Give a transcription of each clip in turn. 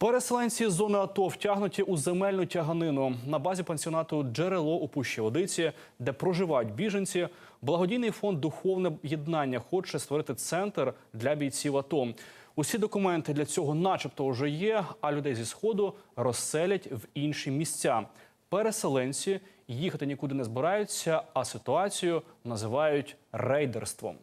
Переселенці з зони АТО втягнуті у земельну тяганину на базі пансіонату Джерело у Пущі Водиці, де проживають біженці. Благодійний фонд Духовне єднання хоче створити центр для бійців АТО. Усі документи для цього, начебто, вже є. А людей зі сходу розселять в інші місця. Переселенці їхати нікуди не збираються, а ситуацію називають рейдерством.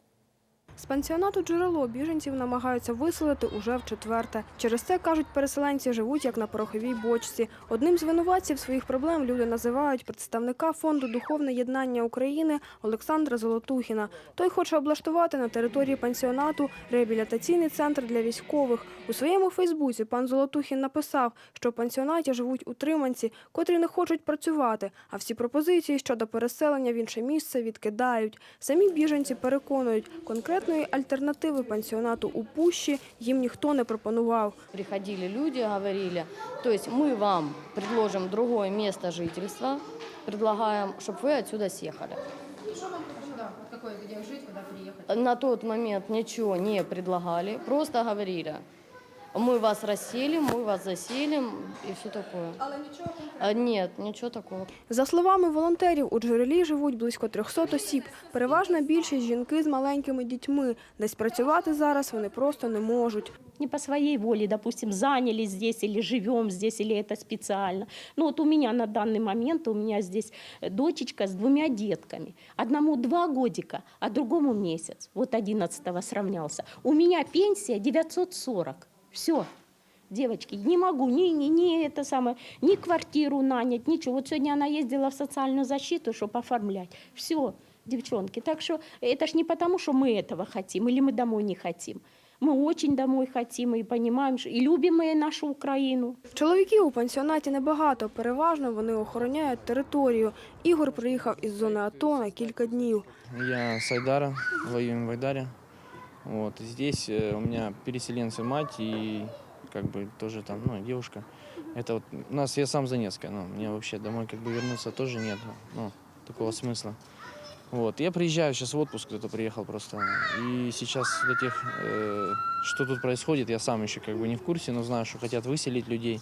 З пансіонату джерело біженців намагаються виселити уже в четверте. Через це кажуть, переселенці живуть як на пороховій бочці. Одним з винуватців своїх проблем люди називають представника фонду Духовне єднання України Олександра Золотухіна. Той хоче облаштувати на території пансіонату реабілітаційний центр для військових. У своєму Фейсбуці пан Золотухін написав, що в пансіонаті живуть утриманці, котрі не хочуть працювати, а всі пропозиції щодо переселення в інше місце відкидають. Самі біженці переконують, конкретної альтернативи пансіонату у Пущі їм ніхто не пропонував. Приходили люди, говорили, то есть мы вам предложим другое место жительства, предлагаем, чтобы вы отсюда съехали. Да, вот какой, где жить, куда переехать. На тот момент ничего не предлагали, просто говорили, мы вас расселим, мы вас заселим и все такое. Але нічого А Нет, ничего такого. За словами волонтерів, у джерелі живуть близько 300 осіб. Переважна більшість жінки з маленькими дітьми. Десь працювати зараз вони просто не можуть. не по своей воле, допустим, занялись здесь или живем здесь, или это специально. Ну вот у меня на данный момент, у меня здесь э, дочечка с двумя детками. Одному два годика, а другому месяц. Вот 11 сравнялся. У меня пенсия 940. Все. Девочки, не могу ни, ни, ни это самое, ни квартиру нанять, ничего. Вот сегодня она ездила в социальную защиту, чтобы оформлять. Все, девчонки. Так что это ж не потому, что мы этого хотим или мы домой не хотим. Мы очень домой хотим и понимаем, что- и любим мы нашу Украину. Чоловіків у пансіонаті небагато. Переважно вони охороняють територію. Ігор приїхав із зони АТО на кілька днів. Я с Айдара, воюем в Айдаре. Вот. Здесь э, у меня переселенцы мать и как бы тоже там, ну, девушка. Это вот у нас, я сам с Донецка, но мне вообще домой как бы вернуться тоже нет, ну, такого смысла. Вот. Я приезжаю сейчас в отпуск, кто-то приехал просто. И сейчас вот этих, э, что тут происходит, я сам еще как бы не в курсе, но знаю, что хотят выселить людей.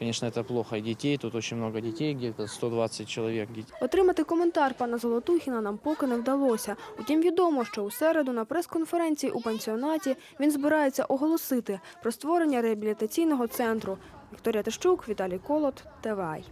Конечно, это плохо. И детей, тут очень много детей, где-то 120 человек. Отримати коментар пана Золотухіна нам поки не вдалося. Утім, відомо, що у середу на прес-конференції у пансіонаті він збирається оголосити про створення реабілітаційного центру. Вікторія Тищук, Віталій Колот, ТВАЙ.